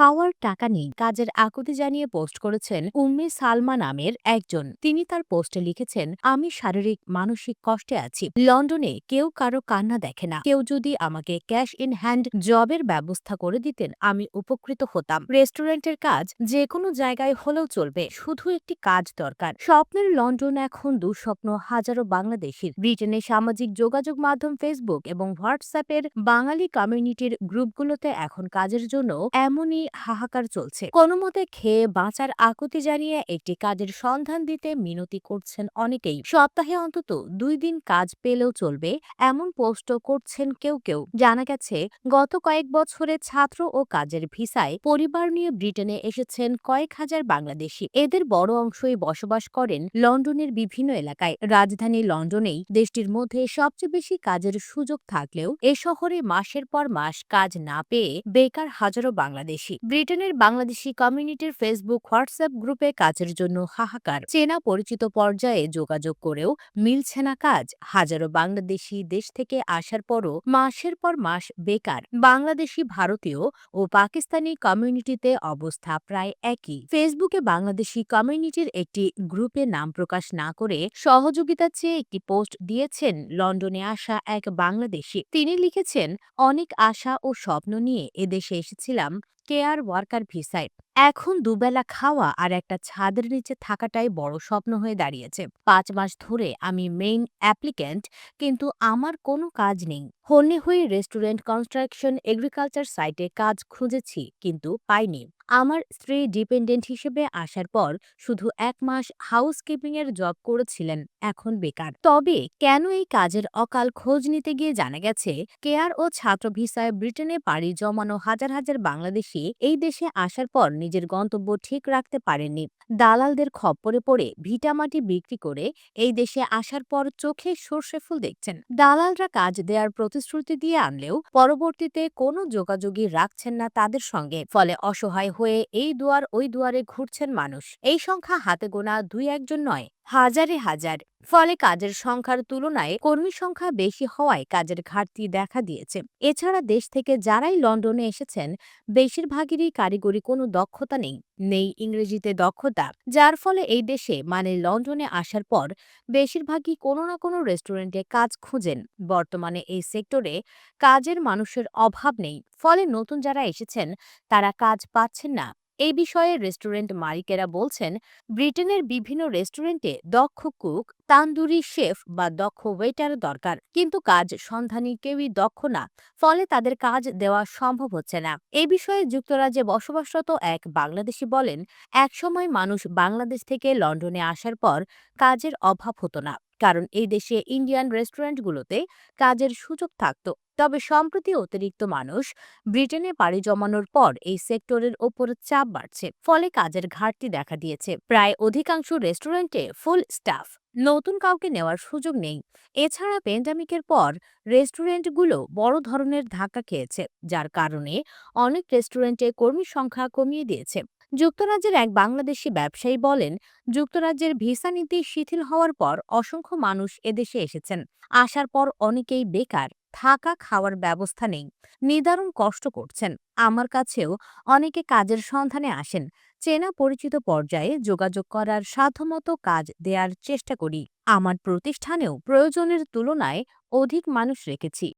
খাওয়ার টাকা নেই। কাজের আকুতি জানিয়ে পোস্ট করেছেন উম্মে সালমা নামের একজন। তিনি তার পোস্টে লিখেছেন, আমি শারীরিক, মানসিক কষ্টে আছি। লন্ডনে কেউ কারও কান্না দেখে না। কেউ যদি আমাকে ক্যাশ ইন হ্যান্ড জবের ব্যবস্থা করে দিতেন, আমি উপকৃত হতাম। রেস্টুরেন্টের কাজ যে কোনো জায়গায় হলেও চলবে। শুধু একটি কাজ দরকার। স্বপ্নের লন্ডন এখন দুঃস্বপ্ন হাজারো বাংলাদেশির। ব্রিটেনে সামাজিক যোগাযোগ মাধ্যম ফেসবুক এবং হোয়াটসঅ্যাপের বাঙালি কমিউনিটির গ্রুপগুলোতে এখন কাজের জন্য এমনই হাহাকার চলছে। কোনো মতে খেয়ে বাঁচার আকুতি জানিয়ে একটি কাজের সন্ধান দিতে মিনতি করছেন অনেকেই। সপ্তাহে অন্তত দুই দিন কাজ পেলেও চলবে, এমন পোস্টও করছেন কেউ কেউ। জানা গেছে, গত কয়েক বছরে ছাত্র ও কাজের ভিসায় পরিবার নিয়ে ব্রিটেনে এসেছেন কয়েক হাজার বাংলাদেশি। এদের বড় অংশই বসবাস করেন লন্ডনের বিভিন্ন এলাকায়। রাজধানী লন্ডনেই দেশটির মধ্যে সবচেয়ে বেশি কাজের সুযোগ থাকলেও এ শহরে মাসের পর মাস কাজ না পেয়ে বেকার হাজারো বাংলাদেশি। ব্রিটেনের বাংলাদেশি কমিউনিটির ফেসবুক, হোয়াটসঅ্যাপ গ্রুপে কাজের জন্য হাহাকার। চেনা পরিচিত পর্যায়ে যোগাযোগ করেও মিলছে না কাজ। হাজারো বাংলাদেশি দেশ থেকে আসার পরও মাসের পর মাস বেকার। বাংলাদেশি ভারতীয় ও পাকিস্তানি কমিউনিটিতে অবস্থা প্রায় একই। ফেসবুকে বাংলাদেশি কমিউনিটির একটি গ্রুপে নাম প্রকাশ না করে সহযোগিতা চেয়ে একটি পোস্ট দিয়েছেন লন্ডনে আসা এক বাংলাদেশি। তিনি লিখেছেন, অনেক আশা ও স্বপ্ন নিয়ে এদেশে এসেছিলাম। কেয়ার ওয়ার্কার ভিসায়। এখন দুবেলা খাওয়া আর একটা ছাদের নিচে থাকাটাই বড় স্বপ্ন হয়ে দাঁড়িয়েছে। পাঁচ মাস ধরে আমি মেইন অ্যাপ্লিক্যান্ট কিন্তু আমার কোনো কাজ নেই। হন্যে হয়ে রেস্টুরেন্ট কনস্ট্রাকশন এগ্রিকালচার সাইটে কাজ খুঁজেছি, কিন্তু পাইনি। আমার স্ত্রী ডিপেন্ডেন্ট হিসেবে আসার পর শুধু এক মাস হাউসকিপিং এর জব করেছিলেন, এখন বেকার। তবে কেন এই কাজের অকাল খোঁজ নিতে গিয়ে জানা গেছে, কেয়ার ও ছাত্র ভিসায় ব্রিটেনে পাড়ি জমানো হাজার হাজার বাংলাদেশি এই দেশে আসার পর নিজের গন্তব্য ঠিক রাখতে পারেননি। দালালদের খপ্পরে পড়ে ভিটামাটি বিক্রি করে এই দেশে আসার পর চোখে সর্ষে ফুল দেখছেন। দালালরা কাজ দেওয়ার প্রতিশ্রুতি দিয়ে আনলেও পরবর্তীতে কোনো যোগাযোগই রাখছেন না তাদের সঙ্গে, ফলে অসহায় হয়ে এই দুয়ার ওই দুয়ারে ঘুরছেন মানুষ। এই সংখ্যা হাতে গোনা দুই একজন নয়। হাজারে হাজার। ফলে কাজের সংখ্যার তুলনায় কর্মী সংখ্যা বেশি হওয়ায় কাজের ঘাটতি দেখা দিয়েছে। এছাড়া দেশ থেকে যারাই লন্ডনে এসেছেন, বেশিরভাগেরই কারিগরি কোনো দক্ষতা নেই নেই ইংরেজিতে দক্ষতা। যার ফলে এই দেশে মানে লন্ডনে আসার পর, বেশিরভাগই কোনো না কোনো রেস্টুরেন্টে কাজ খুঁজেন। বর্তমানে এই সেক্টরে কাজের মানুষের অভাব নেই। ফলে নতুন যারা এসেছেন, তারা কাজ পাচ্ছেন না। এই বিষয়ে রেস্টুরেন্ট মালিকেরা বলছেন, ব্রিটেনের বিভিন্ন রেস্টুরেন্টে দক্ষ কুক, তান্দুরি শেফ বা দক্ষ ওয়েটার দরকার। কিন্তু কাজ সন্ধানী কেউই দক্ষ না, ফলে তাদের কাজ দেওয়া সম্ভব হচ্ছে না। এই বিষয়ে যুক্তরাজ্যে বসবাসরত এক বাংলাদেশি বলেন, একসময় মানুষ বাংলাদেশ থেকে লন্ডনে আসার পর কাজের অভাব হতো না। কারণ এই দেশে ইন্ডিয়ান রেস্টুরেন্টগুলোতে কাজের সুযোগ থাকত। তবে সম্প্রতি অতিরিক্ত মানুষ ব্রিটেনে পাড়ি জমানোর পর এই সেক্টরের ওপর চাপ বাড়ছে, ফলে কাজের ঘাটতি দেখা দিয়েছে। প্রায় অধিকাংশ রেস্টুরেন্টে ফুল স্টাফ নতুন কাউকে নেওয়ার সুযোগ নেই। এছাড়া পেন্ডামিকের পর রেস্টুরেন্টগুলো বড় ধরনের ধাক্কা খেয়েছে, যার কারণে অনেক রেস্টুরেন্টে কর্মী সংখ্যা কমিয়ে দিয়েছে। যুক্তরাজ্যের এক বাংলাদেশি ব্যবসায়ী বলেন, যুক্তরাজ্যের ভিসা নীতি শিথিল হওয়ার পর অসংখ্য মানুষ এদেশে এসেছেন। আসার পর অনেকেই বেকার, থাকা খাওয়ার ব্যবস্থা নেই, নিদারুণ কষ্ট করছেন। আমার কাছেও অনেকে কাজের সন্ধানে আসেন। চেনা পরিচিত পর্যায়ে যোগাযোগ করার সাধ্যমতো কাজ দেওয়ার চেষ্টা করি। আমার প্রতিষ্ঠানেও প্রয়োজনের তুলনায় অধিক মানুষ রেখেছি।